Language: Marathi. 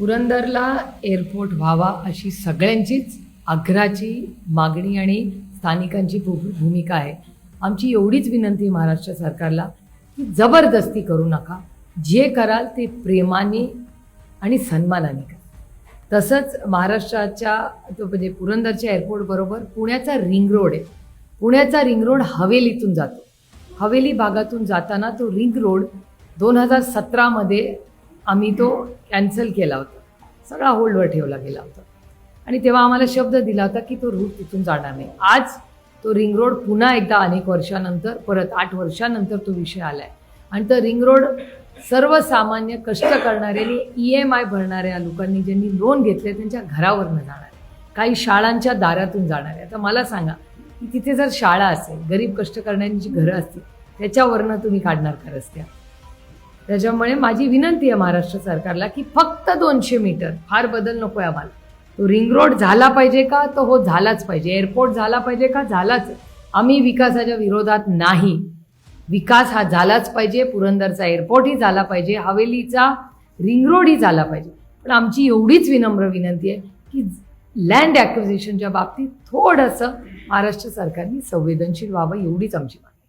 पुरंदरला एअरपोर्ट व्हावा अशी सगळ्यांचीच आग्रहाची मागणी आणि स्थानिकांची भू भूमिका आहे. आमची एवढीच विनंती महाराष्ट्र सरकारला की जबरदस्ती करू नका. जे कराल ते प्रेमाने आणि सन्मानाने करा. तसंच महाराष्ट्राच्या तो म्हणजे पुरंदरच्या एअरपोर्टबरोबर पुण्याचा रिंग रोड आहे. पुण्याचा रिंग रोड हवेलीतून जातो. हवेली भागातून जाताना तो रिंग रोड दोन हजार सतरामध्ये आम्ही तो कॅन्सल केला होता. सगळा होल्डवर ठेवला गेला होता. आणि तेव्हा आम्हाला शब्द दिला होता की तो रूट तिथून जाणार नाही. आज तो रिंग रोड पुन्हा एकदा अनेक वर्षानंतर परत आठ वर्षानंतर तो विषय आला आहे आणि तर रिंग रोड सर्वसामान्य कष्ट करणारे आणि ई एम आय भरणाऱ्या लोकांनी ज्यांनी लोन घेतले त्यांच्या घरावरनं जाणार आहे. काही शाळांच्या दारातून जाणार आहे. आता मला सांगा की तिथे जर शाळा असेल गरीब कष्ट करणाऱ्यांची घरं असतील त्याच्यावरनं तुम्ही काढणार का रस्त्या? त्याच्यामुळे माझी विनंती आहे महाराष्ट्र सरकारला की फक्त दोनशे मीटर फार बदल नको आहे आम्हाला तो रिंग रोड झाला पाहिजे का? तर हो झालाच पाहिजे. एअरपोर्ट झाला पाहिजे का? झालाच. आम्ही विकासाच्या विरोधात नाही. विकास हा झालाच पाहिजे. पुरंदरचा एअरपोर्टही झाला पाहिजे. हवेलीचा रिंग रोडही झाला पाहिजे. पण आमची एवढीच विनम्र विनंती आहे की लँड ॲक्विजिशनच्या बाबतीत थोडंसं महाराष्ट्र सरकारने संवेदनशील व्हावं एवढीच आमची मागणी